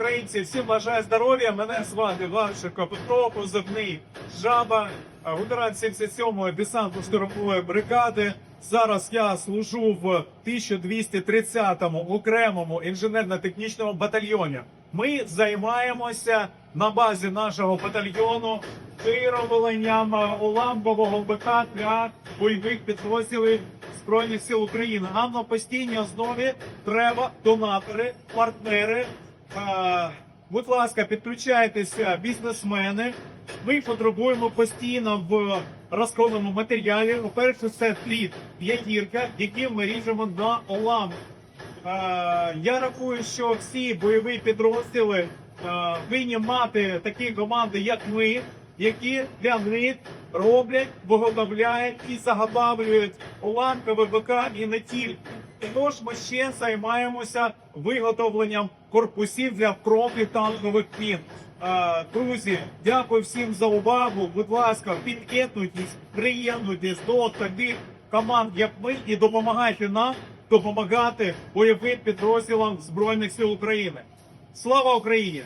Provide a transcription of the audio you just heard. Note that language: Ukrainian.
українці, всім бажаю здоров'я. Мене звати Варшико Петро, позивний Жаба, а, ветеран 77-ї десантно-штурмової бригади. Зараз я служу в 1230-му окремому інженерно-технічному батальйоні. Ми займаємося на базі нашого батальйону виробленням а, уламкового БК для бойових підрозділів Збройних сил України. Нам на постійній основі треба донатори, партнери. Будь ласка, підключайтеся, бізнесмени. Ми потребуємо постійно в розкладному матеріалі. По-перше, це плід п'ятірка, який ми ріжемо на. Е, Я рахую, що всі бойові підрозділи повинні мати такі команди, як ми, які для них роблять, виготовляють і заготовлюють уламки ВБК і не тільки. Тож ми ще займаємося виготовленням корпусів для протитанкових мін. Е, Друзі, дякую всім за увагу. Будь ласка, під'єднуйтесь, приєднуйтесь до таких команд, як ми, і допомагайте нам допомагати бойовим підрозділам Збройних сил України. Слава Україні!